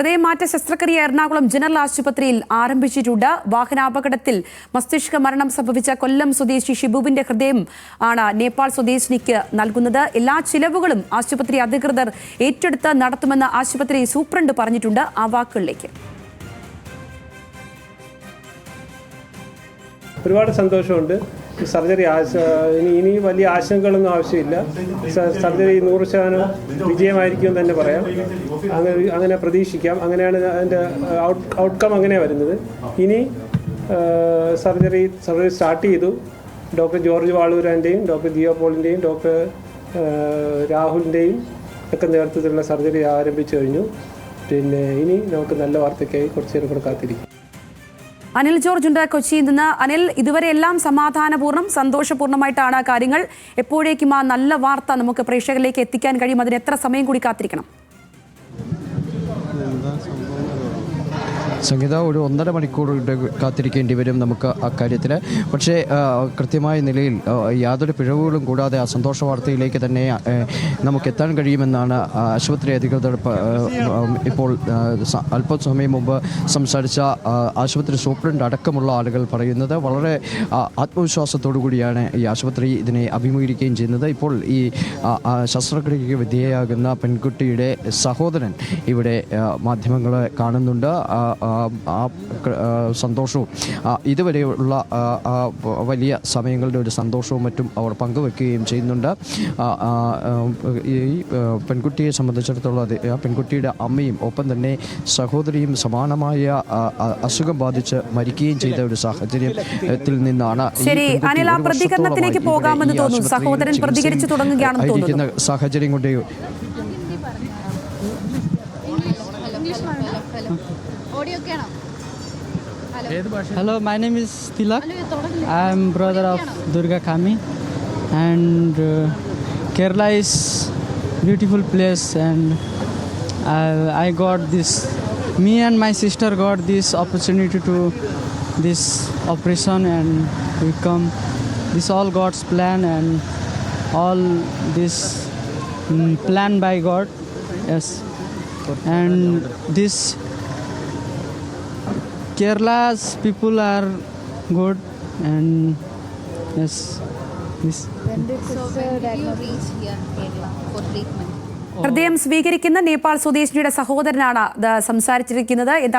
ഹൃദയമാറ്റ ശസ്ത്രക്രിയ എറണാകുളം ജനറൽ ആശുപത്രിയിൽ ആരംഭിച്ചിട്ടുണ്ട്. വാഹനാപകടത്തിൽ മസ്തിഷ്ക മരണം സംഭവിച്ച കൊല്ലം സ്വദേശി ഷിബുവിന്റെ ഹൃദയം ആണ് നേപ്പാൾ സ്വദേശിനിക്ക് നൽകുന്നത്. എല്ലാ ചിലവുകളും ആശുപത്രി അധികൃതർ ഏറ്റെടുത്ത് നടത്തുമെന്ന് ആശുപത്രി സൂപ്രണ്ട് പറഞ്ഞിട്ടുണ്ട്. ആ വാക്കുകളിലേക്ക്. ഒരുപാട് സന്തോഷമുണ്ട്. സർജറി ഇനി ഇനി വലിയ ആശങ്കകളൊന്നും ആവശ്യമില്ല. സർജറി നൂറ് ശതമാനം വിജയമായിരിക്കും തന്നെ പറയാം. അങ്ങനെ അങ്ങനെ പ്രതീക്ഷിക്കാം. അങ്ങനെയാണ് അതിന്റെ ഔട്ട് ഔട്ട്കം അങ്ങനെയാണ് വരുന്നത്. ഇനി സർജറി സർജറി സ്റ്റാർട്ട് ചെയ്തു. ഡോക്ടർ ജോർജ് വാളൂരാന്റെയും ഡോക്ടർ ജിയോ പോളിന്റെയും ഡോക്ടർ രാഹുലിന്റെയും ഒക്കെ നേതൃത്വത്തിലുള്ള സർജറി ആരംഭിച്ചു കഴിഞ്ഞു. പിന്നെ ഇനി നമുക്ക് നല്ല വാർത്തയ്ക്കായി കുറച്ച് നേരം കൂടെ അനിൽ ജോർജ് ഉണ്ട് കൊച്ചിയിൽ നിന്ന്. അനിൽ ഇതുവരെ എല്ലാം സമാധാനപൂർണം സന്തോഷപൂർണമായിട്ടാണ് കാര്യങ്ങൾ. എപ്പോഴേക്കും ആ നല്ല വാർത്ത നമുക്ക് പ്രേക്ഷകരിലേക്ക് എത്തിക്കാൻ കഴിയും. അതിന് എത്ര സമയം കൂടി കാത്തിരിക്കണം? സംഗീത ഒരു ഒന്നര മണിക്കൂർ കാത്തിരിക്കേണ്ടി വരും നമുക്ക് അക്കാര്യത്തിൽ പക്ഷേ കൃത്യമായ നിലയിൽ യാതൊരു പിഴവുകളും കൂടാതെ ആ സന്തോഷ വാർത്തയിലേക്ക് തന്നെ നമുക്ക് എത്താൻ കഴിയുമെന്നാണ് ആശുപത്രി അധികൃതർ ഇപ്പോൾ അല്പസമയം മുമ്പ് സംസാരിച്ച ആശുപത്രി സൂപ്രണ്ട് അടക്കമുള്ള ആളുകൾ പറയുന്നത് വളരെ ആത്മവിശ്വാസത്തോടു കൂടിയാണ് ഈ ആശുപത്രി ഇതിനെ അഭിമുഖീകരിക്കുകയും ചെയ്യുന്നത്. ഇപ്പോൾ ഈ ശസ്ത്രക്രിയയ്ക്ക് വിധേയയാകുന്ന പെൺകുട്ടിയുടെ സഹോദരൻ ഇവിടെ മാധ്യമങ്ങളെ കാണുന്നുണ്ട്. ആ, സന്തോഷവും. ഇതുവരെയുള്ള വലിയ സമയങ്ങളുടെ ഒരു സന്തോഷവും മറ്റും അവർ പങ്കുവെക്കുകയും ചെയ്യുന്നുണ്ട്. ഈ പെൺകുട്ടിയെ സംബന്ധിച്ചിടത്തോളം അത് ആ പെൺകുട്ടിയുടെ അമ്മയും ഒപ്പം തന്നെ സഹോദരിയും സമാനമായ അസുഖം ബാധിച്ച് മരിക്കുകയും ചെയ്ത ഒരു സാഹചര്യത്തിൽ നിന്നാണ് ശരി, പെൺകുട്ടി അനിൽ, ആ പ്രതികരണത്തിലേക്ക് പോകാമെന്ന് തോന്നുന്നു. സഹോദരൻ പ്രതികരിച്ചു തുടങ്ങുകയാണെന്ന് ആയിരിക്കുന്ന സാഹചര്യം കൊണ്ട് Hello, my name is Tilak. I am brother of Durga Kami, and uh, Kerala is beautiful place, and I, I got this. Me and my sister got this opportunity to this operation, and we come. This all God's plan, and all this mm, plan by God. Yes, and this Kerala's people are good and yes this So when did you reach here Kerala for treatment? ഹൃദയം സ്വീകരിക്കുന്ന നേപ്പാൾ സ്വദേശിനിയുടെ സഹോദരനാണ് ഇത് സംസാരിച്ചിരിക്കുന്നത് എന്താണ്